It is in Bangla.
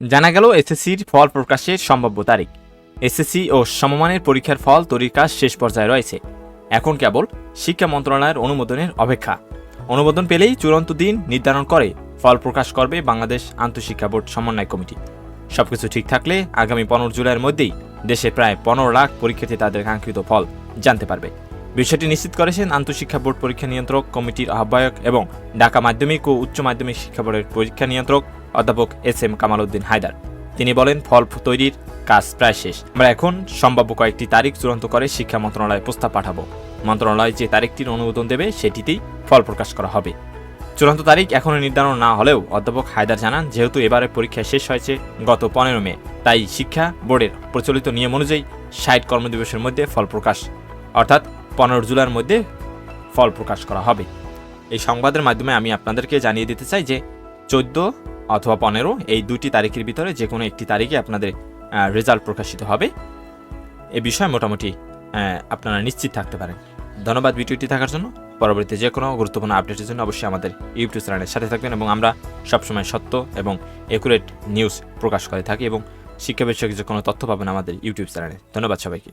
জানা গেল, এসএসসির ফল প্রকাশের সম্ভাব্য তারিখ। এসএসসি ও সমমানের পরীক্ষার ফল তৈরির কাজ শেষ পর্যায়ে রয়েছে। এখন কেবল শিক্ষা মন্ত্রণালয়ের অনুমোদনের অপেক্ষা। অনুমোদন পেলেই চূড়ান্ত দিন নির্ধারণ করে, ফল প্রকাশ করবে বাংলাদেশ আন্তঃশিক্ষা বোর্ড সমন্বয় কমিটি। সবকিছু ঠিক থাকলে আগামী পনেরো জুলাইয়ের মধ্যেই দেশে প্রায় পনেরো লাখ পরীক্ষার্থী তাদের কাঙ্ক্ষিত ফল জানতে পারবে। বিষয়টি নিশ্চিত করেছেন আন্তঃশিক্ষা বোর্ড পরীক্ষা নিয়ন্ত্রক কমিটির আহ্বায়ক এবং ঢাকা মাধ্যমিক ও উচ্চ মাধ্যমিক শিক্ষা বোর্ডের পরীক্ষা নিয়ন্ত্রক অধ্যাপক এস এম কামাল উদ্দিন হায়দার। তিনি বলেন, ফল তৈরির কাজ প্রায় শেষ। আমরা এখন সম্ভাব্য কয়েকটি তারিখ চূড়ান্ত করে শিক্ষা মন্ত্রণালয়ে প্রস্তাব পাঠাবো। মন্ত্রণালয় যে তারিখটির অনুমোদন দেবে, সেটিতেই ফল প্রকাশ করা হবে। চূড়ান্ত তারিখ এখনও নির্ধারণ না হলেও অধ্যাপক হায়দার জানান, যেহেতু এবারে পরীক্ষা শেষ হয়েছে গত পনেরো মে, তাই শিক্ষা বোর্ডের প্রচলিত নিয়ম অনুযায়ী ষাট কর্মদিবসের মধ্যে ফল প্রকাশ, অর্থাৎ পনেরো জুলাইয়ের মধ্যে ফল প্রকাশ করা হবে। এই সংবাদের মাধ্যমে আমি আপনাদেরকে জানিয়ে দিতে চাই যে চোদ্দ অথবা পনেরো, এই দুটি তারিখের ভিতরে যে কোনো একটি তারিখে আপনাদের রেজাল্ট প্রকাশিত হবে। এ বিষয়ে মোটামুটি আপনারা নিশ্চিত থাকতে পারেন। ধন্যবাদ ভিডিওটি থাকার জন্য। পরবর্তীতে যে কোনো গুরুত্বপূর্ণ আপডেটের জন্য অবশ্যই আমাদের ইউটিউব চ্যানেলের সাথে থাকবেন এবং আমরা সবসময় সত্য এবং একুরেট নিউজ প্রকাশ করে থাকি এবং শিক্ষা বিষয়ক যে কোনো তথ্য পাবেন আমাদের ইউটিউব চ্যানেলে ধন্যবাদ সবাইকে।